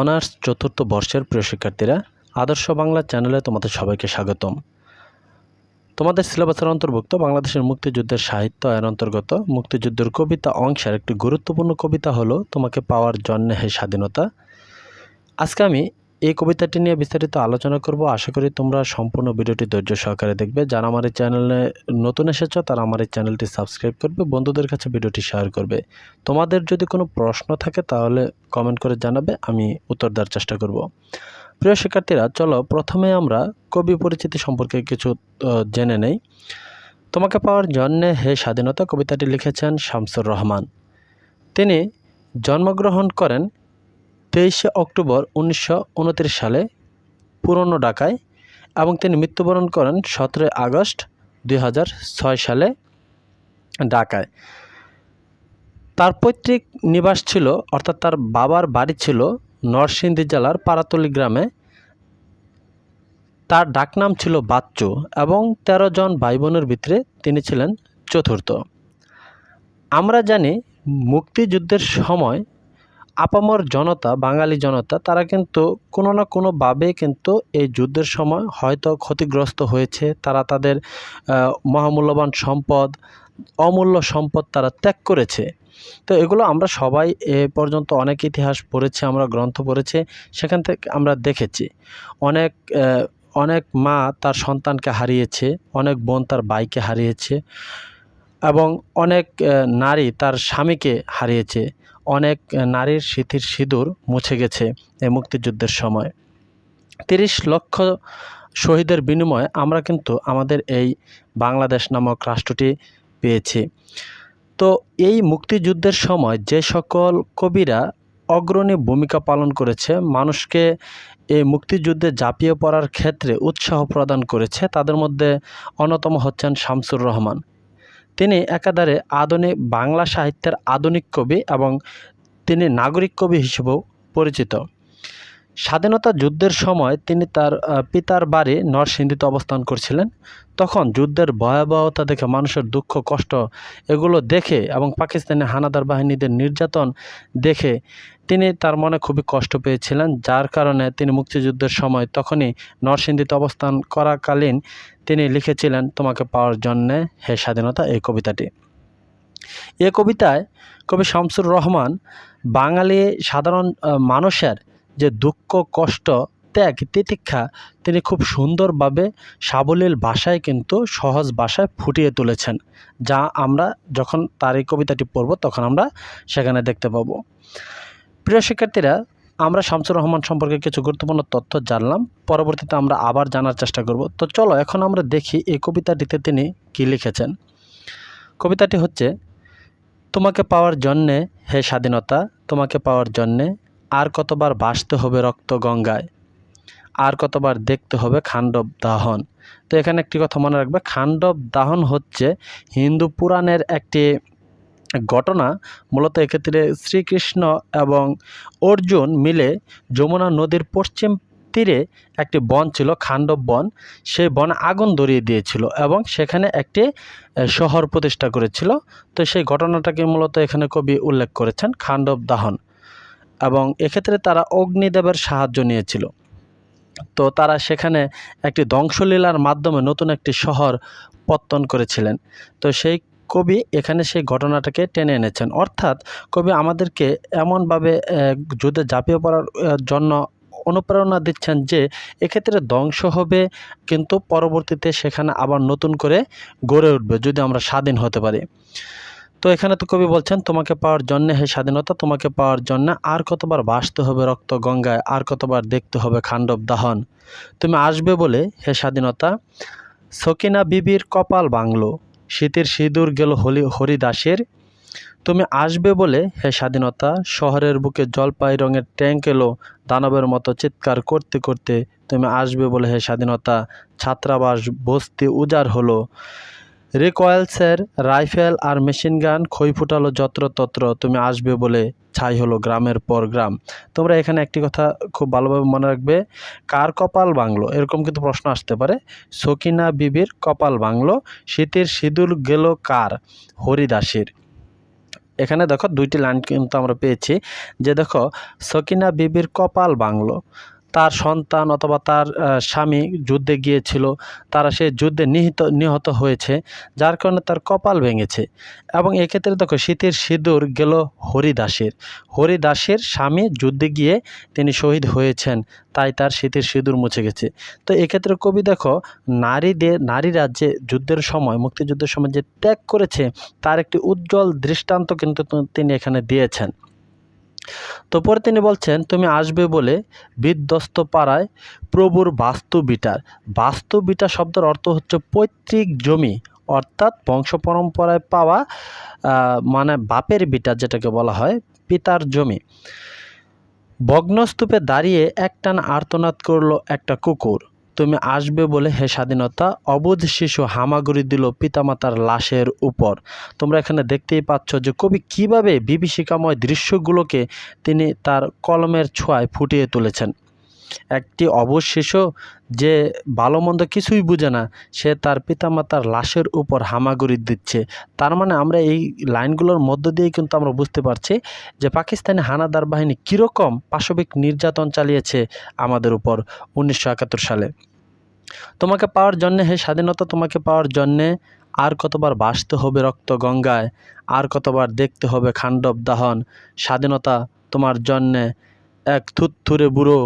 Honours চতুর্থ বর্ষের প্রিয় শিক্ষার্থীরা, আদর্শ বাংলা চ্যানেলে তোমাদের সবাইকে স্বাগতম। তোমাদের সিলেবাসের অন্তর্ভুক্ত বাংলাদেশের মুক্তিযুদ্ধের সাহিত্য এর অন্তর্গত মুক্তিযুদ্ধের কবিতা অংশের একটি গুরুত্বপূর্ণ কবিতা হলো, তোমাকে পাওয়ার জন্যে হে স্বাধীনতা। আজকে আমি এই কবিতাটি নিয়ে বিস্তারিত আলোচনা করব। আশা করি তোমরা সম্পূর্ণ ভিডিওটি ধৈর্য সহকারে দেখবে। যারা আমার এই চ্যানেলে নতুন এসেছ, তারা আমার এই চ্যানেলটি সাবস্ক্রাইব করবে, বন্ধুদের কাছে ভিডিওটি শেয়ার করবে। তোমাদের যদি কোনো প্রশ্ন থাকে, তাহলে কমেন্ট করে জানাবে, আমি উত্তর দেওয়ার চেষ্টা করব। প্রিয় শিক্ষার্থীরা, চলো প্রথমে আমরা কবি পরিচিতি সম্পর্কে কিছু জেনে নেই। তোমাকে পাওয়ার জন্যে হে স্বাধীনতা, কবিতাটি লিখেছেন শামসুর রহমান। তিনি জন্মগ্রহণ করেন তেইশে অক্টোবর উনিশশো উনত্রিশ সালে পুরনো ঢাকায় এবং তিনি মৃত্যুবরণ করেন সতেরোই আগস্ট দুই হাজার ছয় সালে ঢাকায়। তার পৈতৃক নিবাস ছিল, অর্থাৎ তার বাবার বাড়ি ছিল নরসিংদী জেলার পারাতলি গ্রামে। তার ডাকনাম ছিল বাচ্চু এবং ১৩ জন ভাই বোনের ভিতরে তিনি ছিলেন চতুর্থ। আমরা জানি মুক্তিযুদ্ধের সময় আপামর জনতা, বাঙালি জনতা, তারা কিন্তু কোনো না কোনোভাবে কিন্তু এই যুদ্ধের সময় হয়তো ক্ষতিগ্রস্ত হয়েছে। তারা তাদের মহামূল্যবান সম্পদ, অমূল্য সম্পদ তারা ত্যাগ করেছে। তো এগুলো আমরা সবাই এ পর্যন্ত অনেক ইতিহাস পড়েছি, আমরা গ্রন্থ পড়েছি, সেখান থেকে আমরা দেখেছি। অনেক অনেক মা তার সন্তানকে হারিয়েছে, অনেক বোন তার ভাইকে হারিয়েছে এবং অনেক নারী তার স্বামীকে হারিয়েছে। অনেক নারীর স্মৃতির সিঁদুর মুছে গেছে এই মুক্তিযুদ্ধের সময়। তিরিশ লক্ষ শহীদের বিনিময়ে আমরা কিন্তু আমাদের এই বাংলাদেশ নামক রাষ্ট্রটি পেয়েছি। তো এই মুক্তিযুদ্ধের সময় যে সকল কবিরা অগ্রণী ভূমিকা পালন করেছে, মানুষকে এই মুক্তিযুদ্ধে ঝাঁপিয়ে পড়ার ক্ষেত্রে উৎসাহ প্রদান করেছে, তাদের মধ্যে অন্যতম হচ্ছেন শামসুর রহমান। তিনি একাধারে আধুনিক বাংলা সাহিত্যের আধুনিক কবি এবং তিনি নাগরিক কবি হিসেবেও পরিচিত। স্বাধীনতা যুদ্ধের সময় তিনি তার পিতার বাড়ি নরসিংদীতে অবস্থান করছিলেন। তখন যুদ্ধের ভয়াবহতা দেখে মানুষের দুঃখ, কষ্ট এগুলো দেখে এবং পাকিস্তানি হানাদার বাহিনীদের নির্যাতন দেখে তিনি তার মনে খুবই কষ্ট পেয়েছিলেন, যার কারণে তিনি মুক্তিযুদ্ধের সময় তখনই নরসিংদীতে অবস্থান করাকালীন তিনি লিখেছিলেন, তোমাকে পাওয়ার জন্যে হে স্বাধীনতা এই কবিতাটি। এ কবিতায় কবি শামসুর রহমান, বাঙালি সাধারণ মানুষের যে দুঃখ, কষ্ট, ত্যাগ, তিতিক্ষা তিনি খুব সুন্দরভাবে সাবলীল ভাষায় কিন্তু সহজ ভাষায় ফুটিয়ে তুলেছেন, যা আমরা যখন তার এই কবিতাটি পড়ব তখন আমরা সেখানে দেখতে পাবো। প্রিয় শিক্ষার্থীরা, আমরা শামসুর রহমান সম্পর্কে কিছু গুরুত্বপূর্ণ তথ্য জানলাম, পরবর্তীতে আমরা আবার জানার চেষ্টা করব। তো চলো, এখন আমরা দেখি এই কবিতাটিতে তিনি কী লিখেছেন। কবিতাটি হচ্ছে, তোমাকে পাওয়ার জন্যে হে স্বাধীনতা, তোমাকে পাওয়ার জন্যে আর কতবার বাসতে হবে রক্ত গঙ্গায়? আর কতবার দেখতে হবে খাণ্ডব দাহন? তো এখানে একটি কথা মনে রাখবে, খাণ্ডব দাহন হচ্ছে হিন্দু পুরাণের একটি ঘটনা। মূলত এক্ষেত্রে শ্রীকৃষ্ণ এবং অর্জুন মিলে যমুনা নদীর পশ্চিম তীরে একটি বন ছিল, খাণ্ডব বন। সেই বনে আগুন ধরিয়ে দিয়েছিল এবং সেখানে একটি শহর প্রতিষ্ঠা করেছিল। তো সেই ঘটনাটাকে মূলত এখানে কবি উল্লেখ করেছেন, খাণ্ডব দাহন। এবং এক্ষেত্রে তারা অগ্নিদেবের সাহায্য নিয়েছিল। তো তারা সেখানে একটি ধ্বংসলীলার মাধ্যমে নতুন একটি শহর পত্তন করেছিলেন। তো সেই কবি এখানে সেই ঘটনাটাকে টেনে এনেছেন। অর্থাৎ কবি আমাদেরকে এমনভাবে যুদ্ধে ঝাঁপিয়ে পড়ার জন্য অনুপ্রেরণা দিচ্ছেন যে এক্ষেত্রে ধ্বংস হবে, কিন্তু পরবর্তীতে সেখানে আবার নতুন করে গড়ে উঠবে, যদি আমরা স্বাধীন হতে পারি। তো এখানে তো কবি বলছেন, তোমাকে পাওয়ার জন্য হে স্বাধীনতা, তোমাকে পাওয়ার জন্য আর কতবার বাসতে হবে রক্ত গঙ্গায়, আর কতবার দেখতে হবে খাণ্ডব দাহন? তুমি আসবে বলে, হে স্বাধীনতা, সকিনা বিবির কপাল বাংলো শীতের সিঁদুর গেল হলি, হরিদাসের। তুমি আসবে বলে, হে স্বাধীনতা, শহরের বুকে জলপাই রঙের ট্যাঙ্ক এলো, দানবের মতো চিৎকার করতে করতে তুমি আসবে বলে, হে স্বাধীনতা, ছাত্রাবাস বস্তি উজাড় হলো। রিকয়েলসের রাইফেল আর মেশিন গান খই ফুটালো যত্রতত্র তুমি আসবে বলে ছাই হলো গ্রামের পর গ্রাম। তোমরা এখানে একটি কথা খুব ভালোভাবে মনে রাখবে, কার কপাল বাংলো এরকম কিন্তু প্রশ্ন আসতে পারে। সকিনা বিবির কপাল বাংলো শীতের সিঁদুর গেল কার? হরিদাসের। এখানে দেখো দুইটি লাইন কিন্তু আমরা পেয়েছি, যে দেখো, সকিনা বিবির কপাল বাংলো তার সন্তান অথবা তার স্বামী যুদ্ধে গিয়েছিল, তারা সে যুদ্ধে নিহিত, নিহত হয়েছে, যার কারণে তার কপাল ভেঙেছে। এবং এক্ষেত্রে দেখো শীতের সিঁদুর গেল হরিদাসের। হরিদাসের স্বামী যুদ্ধে গিয়ে তিনি শহীদ হয়েছেন, তাই তার শীতের সিঁদুর মুছে গেছে। তো এক্ষেত্রে কবি দেখো, নারীদের, নারীরা যে যুদ্ধের সময়, মুক্তিযুদ্ধের সময় যে ত্যাগ করেছে, তার একটি উজ্জ্বল দৃষ্টান্ত কিন্তু তিনি এখানে দিয়েছেন। তো পরে তিনি বলছেন, তুমি আসবে বলে বিধ্বস্ত পাড়ায় প্রভুর বাস্তু বিটার বাস্তু বিটা শব্দের অর্থ হচ্ছে পৈতৃক জমি, অর্থাৎ বংশ পরম্পরায় পাওয়া মানে বাপের বিটা যেটাকে বলা হয়, পিতার জমি। ভগ্নস্তূপে দাঁড়িয়ে একটান আর্তনাদ করল একটা কুকুর। তুমি আসবে বলে হে স্বাধীনতা, অবুধ শিশু হামাগুড়ি দিল পিতামাতার লাশের উপর। তোমরা এখানে দেখতেই পাচ্ছ যে কবি কীভাবে বিভীষিকাময় দৃশ্যগুলোকে তিনি তার কলমের ছোঁয়ায় ফুটিয়ে তুলেছেন। একটি অবুধ শিশু যে ভালো মন্দ কিছুই বুঝে না, সে তার পিতামাতার লাশের উপর হামাগুড়ি দিচ্ছে। তার মানে আমরা এই লাইনগুলোর মধ্য দিয়েই কিন্তু আমরা বুঝতে পারছি যে পাকিস্তানি হানাদার বাহিনী কীরকম পাশবিক নির্যাতন চালিয়েছে আমাদের উপর উনিশশো একাত্তর সালে। তোমাকে পাওয়ার জন্যে হে স্বাধীনতা, তোমাকে পাওয়ার জন্যে আর কতবার বাসতে হবে রক্ত গঙ্গায়, আর কতবার দেখতে হবে খাণ্ডব দাহন। স্বাধীনতা তোমার জন্যে এক থুত্থুরে বুড়ো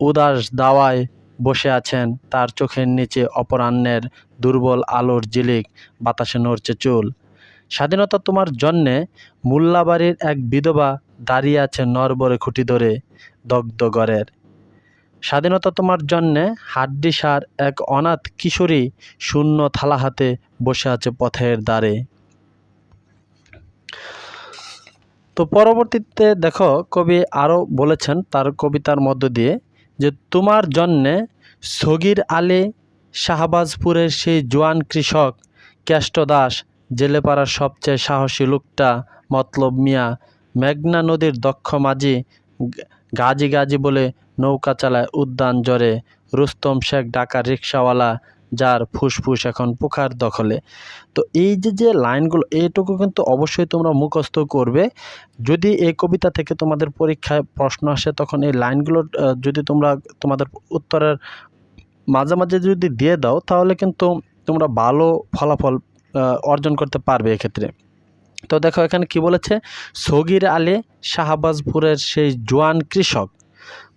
উদাস দাওয়ায় বসে আছেন তার চোখের নিচে অপরাহ্নের দুর্বল আলোর জিলিক বাতাসে নড়ছে চুল। স্বাধীনতা তোমার জন্যে মোল্লাবাড়ির এক বিধবা দাঁড়িয়ে আছে নরবরে খুঁটি ধরে দগ্ধ গড়ের স্বাধীনতা তোমার জন্যে হাড্ডিসার এক অনাথ কিশোরী শূন্য থালা হাতে বসে আছে পথের দ্বারে। তো পরবর্তীতে দেখো কবি আরও বলেছেন তার কবিতার মধ্য দিয়ে যে তোমার জন্যে সগির আলে শাহবাজপুরের সেই জোয়ান কৃষক কেষ্ট দাস, জেলেপাড়ার সবচেয়ে সাহসী লোকটা মতলব মিয়া, মেঘনা নদীর দক্ষ মাঝি গাজি গাজি বলে নৌকা চালায় উদ্যান জরে, রুস্তম শেখ ডাকার রিক্সাওয়ালা যার ফুসফুস এখন পোকার দখলে। তো এই যে যে লাইনগুলো, এইটুকু কিন্তু অবশ্যই তোমরা মুখস্থ করবে। যদি এই কবিতা থেকে তোমাদের পরীক্ষায় প্রশ্ন আসে, তখন এই লাইনগুলো যদি তোমরা তোমাদের উত্তরের মাঝে মাঝে যদি দিয়ে দাও, তাহলে কিন্তু তোমরা ভালো ফলাফল অর্জন করতে পারবে এক্ষেত্রে। তো দেখো, এখানে কি বলেছে? সগির আলী শাহবাজপুরের সেই জোয়ান কৃষক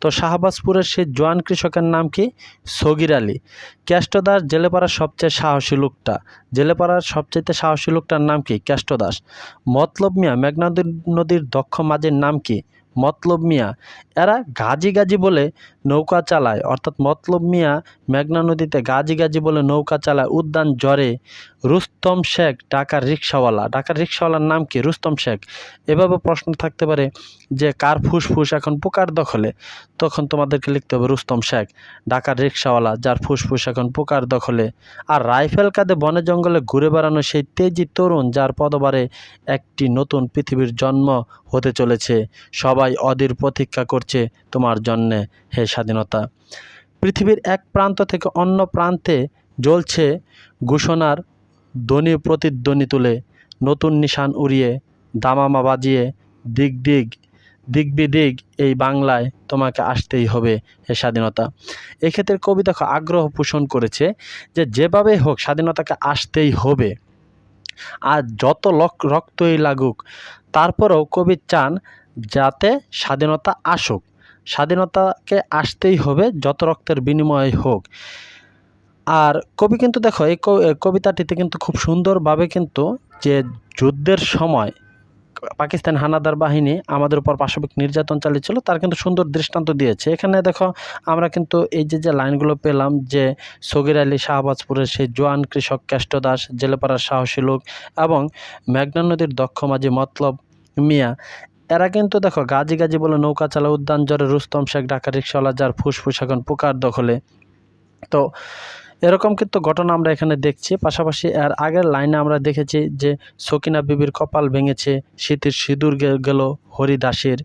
তো শাহবাজপুরের সেই জোয়ান কৃষকের নাম কি? সগির আলী। কেষ্টদাস জেলেপাড়ার সবচেয়ে সাহসী লোকটা। জেলেপাড়ার সবচেয়ে সাহসী লোকটার নাম কি? কেষ্টদাস মতলব মিয়া মেঘনা নদীর- নদীর দক্ষ মাঝির নাম কি? মতলব মিয়া। এরা গাজি গাজি বলে নৌকা চালায়। অর্থাৎ মতলব মিয়া মেঘনা নদীতে গাজি গাজি বলে নৌকা চালায়। উদ্যান জ্বরে রুস্তম শেখ, ঢাকার রিক্সাওয়ালা। ঢাকার রিক্সাওয়ালার নাম কি? রুস্তম শেখ। এভাবে প্রশ্ন থাকতে পারে যে, কার ফুসফুস এখন পোকার দখলে? তখন তোমাদেরকে লিখতে হবে রুস্তম শেখ, ঢাকার রিক্সাওয়ালা, যার ফুসফুস এখন পোকার দখলে। আর রাইফেল কাঁধে বনে জঙ্গলে ঘুরে বেড়ানো সেই তেজি তরুণ, যার পদবারে একটি নতুন পৃথিবীর জন্ম হতে চলেছে। সবাই অধীর প্রতীক্ষা করছে তোমার জন্যে, হে স্বাধীনতা। পৃথিবীর এক প্রান্ত থেকে অন্য প্রান্তে জ্বলছে ঘোষণার ধ্বনি প্রতিধ্বনি তুলে নতুন নিশান উড়িয়ে, দামামা বাজিয়ে দিক দিক দিক বিদিক এই বাংলায় তোমাকে আসতেই হবে এ স্বাধীনতা। এক্ষেত্রে কবি দেখো আগ্রহ পোষণ করেছে যে যেভাবে হোক স্বাধীনতাকে আসতেই হবে। আর যত রক্তই লাগুক, তারপরেও কবি চান যাতে স্বাধীনতা আসুক। স্বাধীনতাকে আসতেই হবে যত রক্তের বিনিময়ে হোক। আর কবি কিন্তু দেখো, এই কবিতাটিতে কিন্তু খুব সুন্দরভাবে কিন্তু যে যুদ্ধের সময় পাকিস্তান হানাদার বাহিনী আমাদের উপর পাশবিক নির্যাতন চালিয়েছিল, তার কিন্তু সুন্দর দৃষ্টান্ত দিয়েছে। এখানে দেখো, আমরা কিন্তু এই যে যে লাইনগুলো পেলাম যে সগির আলী শাহবাজপুরের সেই জোয়ান কৃষক কেষ্ট দাস, জেলেপাড়ার সাহসী লোক এবং মেঘনা নদীর দক্ষ মাঝি মতলব মিয়া, এরা কিন্তু দেখো, গাজি গাজি বলে নৌকা চালা উদ্যান জ্বরে রুস্তম শেখ, ঢাকা রিক্সাওয়ালা যার ফুসফুস এখন পোকার দখলে। তো এরকম কিন্তু ঘটনা আমরা এখানে দেখছি। পাশাপাশি এর আগের লাইনে আমরা দেখেছি যে সকিনা বিবির কপাল ভেঙেছে শীতের সিঁদুর গেল হরিদাসের।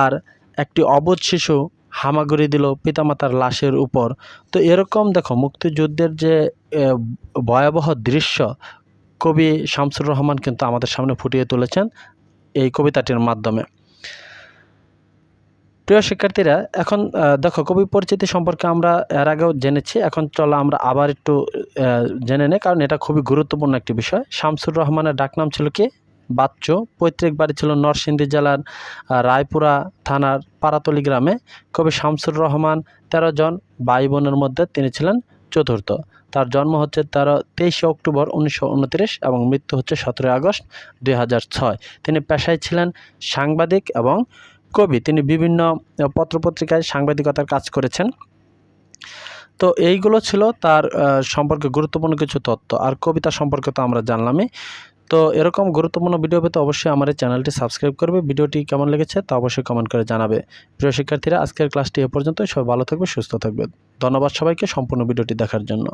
আর একটি অবোধ শিশু হামাগুড়ি দিল পিতামাতার লাশের উপর। তো এরকম দেখো, মুক্তিযুদ্ধের যে ভয়াবহ দৃশ্য কবি শামসুর রহমান কিন্তু আমাদের সামনে ফুটিয়ে তুলেছেন এই কবিতাটির মাধ্যমে। প্রিয় শিক্ষার্থীরা, এখন দেখো কবি পরিচিতি সম্পর্কে আমরা এর আগেও জেনেছি, এখন চলো আমরা আবার একটু জেনে নেই, কারণ এটা খুবই গুরুত্বপূর্ণ একটি বিষয়। শামসুর রহমানের ডাকনাম ছিল কি? বাচ্চু, পৈতৃক বাড়ি ছিল নরসিংদী জেলার রায়পুরা থানার পারাতলি গ্রামে। কবি শামসুর রহমান তেরো জন ভাই বোনের মধ্যে তিনি ছিলেন চতুর্থ। তার জন্ম হচ্ছে তেরো, তেইশে অক্টোবর উনিশশো উনত্রিশ এবং মৃত্যু হচ্ছে সতেরোই আগস্ট দুই তিনি পেশায় ছিলেন সাংবাদিক এবং কবি, তিনি বিভিন্ন পত্রপত্রিকায় সাংবাদিকতার কাজ করেছেন। তো এইগুলো ছিল তার সম্পর্কে গুরুত্বপূর্ণ কিছু তথ্য। আর কবিতা সম্পর্কে তো আমরা জানলামই। তো এরকম গুরুত্বপূর্ণ ভিডিও পেতে অবশ্যই আমার এই চ্যানেলটি সাবস্ক্রাইব করবে। ভিডিওটি কেমন লেগেছে তা অবশ্যই কমেন্ট করে জানাবে। প্রিয় শিক্ষার্থীরা, আজকের ক্লাসটি এ পর্যন্তই। সবাই ভালো থাকবে, সুস্থ থাকবে। ধন্যবাদ সবাইকে সম্পূর্ণ ভিডিওটি দেখার জন্য।